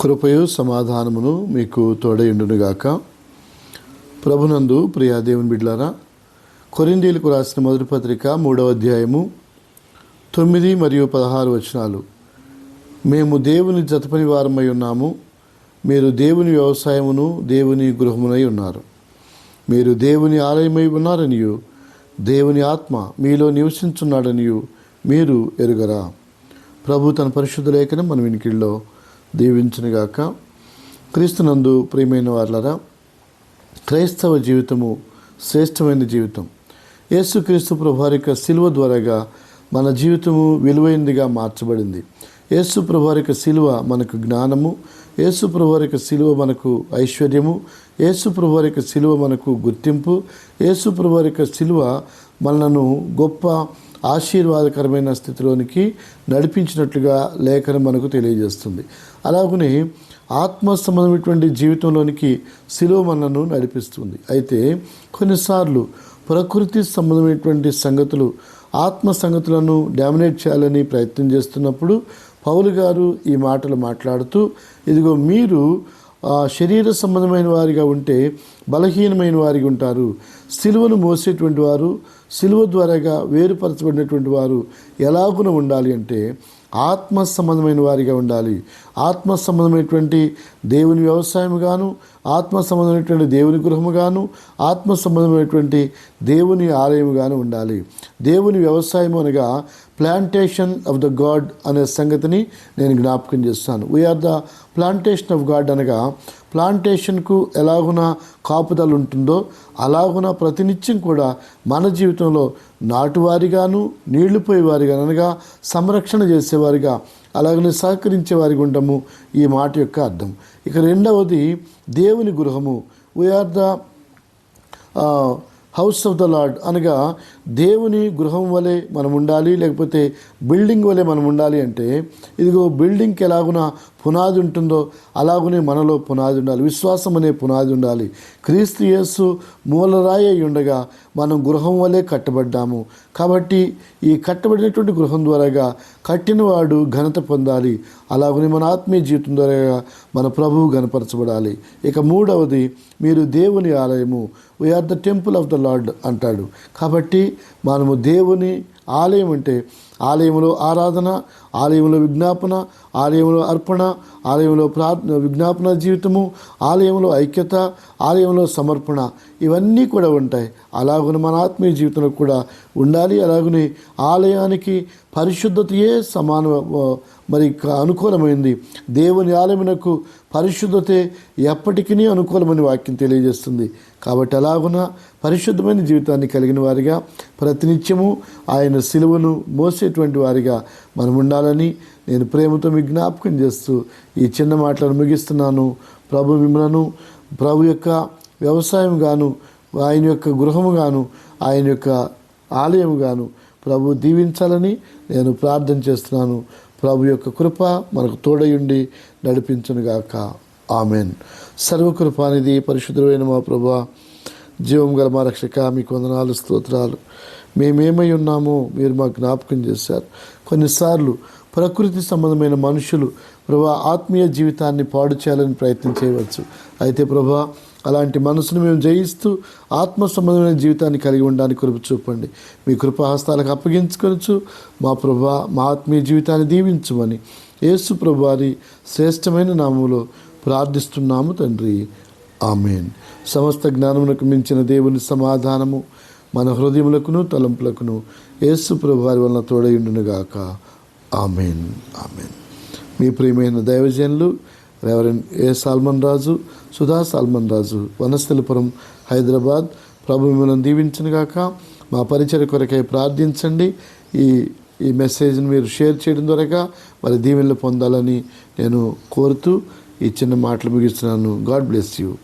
కృపయు సమాధానమును మీకు తోడయుండునుగాక. ప్రభునందు ప్రియా దేవుని బిడ్లారా కొరిందీలకు రాసిన మొదటి పత్రిక మూడవ అధ్యాయము తొమ్మిది మరియు పదహారు వచనాలు. మేము దేవుని జతపని వారమై ఉన్నాము మీరు దేవుని వ్యవసాయమును దేవుని గృహమునై ఉన్నారు. మీరు దేవుని ఆలయమై ఉన్నారనియు దేవుని ఆత్మ మీలో నివసించున్నాడనియు మీరు ఎరుగరా. ప్రభు తన పరిశుద్ధ లేఖనం మన వినికిడిలో దీవించునుగాక. క్రీస్తునందు ప్రియమైన వార్లరా క్రైస్తవ జీవితము శ్రేష్టమైన జీవితం. యేసుక్రీస్తు ప్రభారిక శిలువ ద్వారాగా మన జీవితము విలువైనదిగా మార్చబడింది. యేసు ప్రభారిక శిలువ మనకు జ్ఞానము యేసు ప్రభారిక శిలువ మనకు ఐశ్వర్యము యేసు ప్రభారిక శిలువ మనకు గుర్తింపు యేసు ప్రభారిక శిలువ మనలను గొప్ప ఆశీర్వాదకరమైన స్థితిలోనికి నడిపించినట్లుగా లేఖనం మనకు తెలియజేస్తుంది. అలాగనే ఆత్మ సంబంధమైనటువంటి జీవితంలోనికి శిలువ మనను నడిపిస్తుంది. అయితే కొన్నిసార్లు ప్రకృతి సంబంధమైనటువంటి సంగతులు ఆత్మ సంగతులను డామినేట్ చేయాలని ప్రయత్నం చేస్తున్నప్పుడు పౌలు గారు ఈ మాటలు మాట్లాడుతూ ఇదిగో మీరు శరీర సంబంధమైన వారిగా ఉంటే బలహీనమైన వారిగా ఉంటారు. సిలువను మోసేటువంటి వారు సిలువ ద్వారాగా వేరుపరచబడినటువంటి వారు ఎలాగున ఉండాలి అంటే ఆత్మ సంబంధమైన వారిగా ఉండాలి. ఆత్మ సంబంధమైనటువంటి దేవుని వ్యవసాయముగాను ఆత్మ సంబంధమైనటువంటి దేవుని గృహముగాను ఆత్మ సంబంధమైనటువంటి దేవుని ఆలయముగాను ఉండాలి. దేవుని వ్యవసాయం అనగా ప్లాంటేషన్ ఆఫ్ ద గాడ్ అనే సంగతిని నేను జ్ఞాపకం చేస్తాను. We are the plantation of God అనగా ప్లాంటేషన్కు ఎలాగున కాపుదల ఉంటుందో అలాగున ప్రతినిత్యం కూడా మన జీవితంలో నాటువారిగాను నీళ్ళు పోయేవారిగా అనగా సంరక్షణ చేసేవారిగా అలాగనే సహకరించేవారిగా ఉండము ఈ మాట యొక్క అర్థం. ఇక రెండవది దేవుని గృహము. We are the house of the Lord అనగా దేవుని గృహం వలె మనం ఉండాలి లేకపోతే బిల్డింగ్ వలె మనం ఉండాలి అంటే ఇదిగో బిల్డింగ్కి ఎలాగున పునాది ఉంటుందో అలాగనే మనలో పునాది ఉండాలి. విశ్వాసం అనే పునాది ఉండాలి. క్రీస్తు యేసు మూలరాయి అయి ఉండగా మనం గృహం వలె కట్టబడ్డాము. కాబట్టి ఈ కట్టబడినటువంటి గృహం ద్వారాగా కట్టినవాడు ఘనత పొందాలి. అలాగనే మన ఆత్మీయ జీవితం ద్వారా మన ప్రభువు గనపరచబడాలి ఇక మూడవది మీరు దేవుని ఆలయము. We are the temple of the Lord అంటాడు. కాబట్టి మనము దేవుని ఆలయం అంటే ఆలయంలో ఆరాధన ఆలయంలో విజ్ఞాపన ఆలయంలో అర్పణ ఆలయంలో ప్రార్థన విజ్ఞాపన జీవితము ఆలయంలో ఐక్యత ఆలయంలో సమర్పణ ఇవన్నీ కూడా ఉంటాయి. అలాగున మన ఆత్మీయ జీవితంలో కూడా ఉండాలి. అలాగనే ఆలయానికి పరిశుద్ధతయే సమాన మరి క- అనుకూలమైంది. దేవుని ఆలయమునకు పరిశుద్ధతే ఎప్పటికీ అనుకూలమని వాక్యం తెలియజేస్తుంది. కాబట్టి అలాగున పరిశుద్ధమైన జీవితాన్ని కలిగిన వారిగా ప్రతినిత్యము ఆయన సిలువను చేసేటువంటి వారిగా మనం ఉండాలని నేను ప్రేమతో మీ జ్ఞాపకం చేస్తూ ఈ చిన్న మాటలను ముగిస్తున్నాను. ప్రభు మిమ్మలను ప్రభు యొక్క వ్యవసాయం గాను ఆయన యొక్క గృహము గాను ఆయన యొక్క ఆలయం గాను ప్రభు దీవించాలని నేను ప్రార్థన చేస్తున్నాను. ప్రభు యొక్క కృప మనకు తోడయుండి నడిపించునుగాక. ఆమెన్. సర్వకృపానిది పరిశుద్ధమైన మా ప్రభా జీవం గల మా రక్షక మీకు వందనాలు స్తోత్రాలు. మేమేమై ఉన్నామో మీరు మా జ్ఞాపకం చేశారు. కొన్నిసార్లు ప్రకృతి సంబంధమైన మనుషులు ప్రభా ఆత్మీయ జీవితాన్ని పాడు చేయాలని ప్రయత్నం చేయవచ్చు. అయితే ప్రభా అలాంటి మనసును మేము జయిస్తూ ఆత్మ సంబంధమైన జీవితాన్ని కలిగి ఉండడానికి కృప చూపండి. మీ కృపాహస్తాలకు అప్పగించుకొనచ్చు మా ప్రభా మా ఆత్మీయ జీవితాన్ని దీవించమని యేసు ప్రభువారి శ్రేష్టమైన నామంలో ప్రార్థిస్తున్నాము తండ్రి. ఆమెన్. సమస్త జ్ఞానమునకు మించిన దేవుని సమాధానము మన హృదయములకును తలంపులకును యేసు ప్రభువారి వలన తోడయుండునుగాక. ఆమెన్. ఆమెన్. మీ ప్రియమైన దైవజనులు reverend A Solomon Raju Sudha Solomon Raju Vanasthalipuram Hyderabad ప్రభు మిమ్మల్ని దీవించనుగాక. మా పరిచయ కొరకై ప్రార్థించండి. ఈ ఈ మెసేజ్ని మీరు షేర్ చేయడం ద్వారా మరి దీవెనలు పొందాలని నేను కోరుతూ ఈ చిన్న మాటలు ముగిస్తున్నాను. God bless you.